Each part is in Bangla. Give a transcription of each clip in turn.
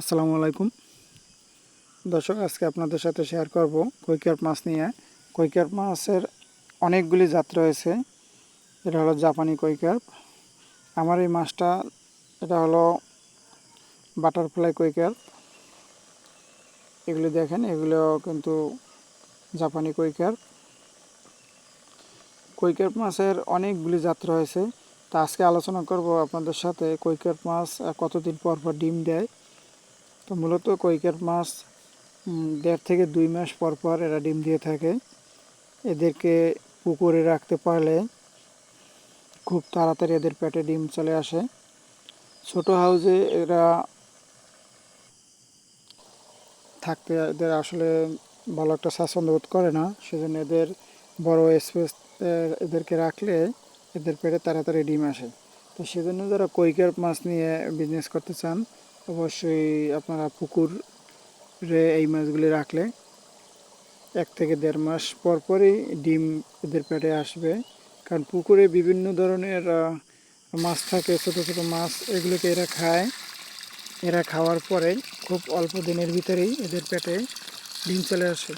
আসসালামু আলাইকুম। দর্শক, আজকে আপনাদের সাথে শেয়ার করব কৈকার মাছ নিয়ে। কৈকার মাছের অনেকগুলি জাত রয়েছে। এটা হলো জাপানি কৈকার আমার এই মাছটা, এটা হলো বাটারফ্লাই কৈকার এগুলি দেখেন এগুলো কিন্তু জাপানি কৈকার কৈকার মাছের অনেকগুলি জাত রয়েছে। তা আজকে আলোচনা করব আপনাদের সাথে কৈকার মাছ কতদিন পর পর ডিম দেয়। তো মূলত কৈকার মাছ দেড় থেকে দুই মাস পর পর এরা ডিম দিয়ে থাকে। এদেরকে পুকুরে রাখতে পারলে খুব তাড়াতাড়ি এদের পেটে ডিম চলে আসে। ছোট হাউজে এরা থাকতে এদের আসলে ভালো একটা স্বাচ্ছন্দ্য বোধ করে না। সেজন্য এদের বড় স্পেস এদেরকে রাখলে এদের পেটে তাড়াতাড়ি ডিম আসে। তো সেজন্য যারা কৈকার মাছ নিয়ে বিজনেস করতে চান অবশ্যই আপনারা পুকুরে এই মাছগুলি রাখলে এক থেকে দেড় মাস পর পরই ডিম এদের পেটে আসবে। কারণ পুকুরে বিভিন্ন ধরনের মাছ থাকে, ছোটো ছোটো মাছ এগুলোকে এরা খায়। এরা খাওয়ার পরে খুব অল্প দিনের ভিতরেই এদের পেটে ডিম চলে আসে।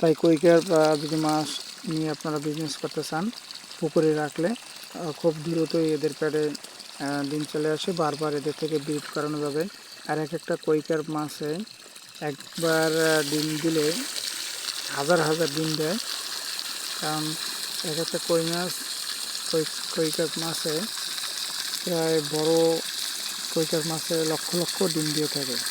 তাই কৈকার বা যদি মাছ নিয়ে আপনারা বিজনেস করতে চান, পুকুরে রাখলে খুব দ্রুতই এদের পেটে ডিম চলে আসে, বারবার এদের থেকে ব্রিড করানো যাবে। আর এক একটা কৈকার মাছে একবার ডিম দিলে হাজার হাজার ডিম দেয়। কারণ এক একটা কই মাছ কই- কৈকার মাছে প্রায় বড় কৈকার মাছে লক্ষ লক্ষ ডিম দিয়ে থাকে।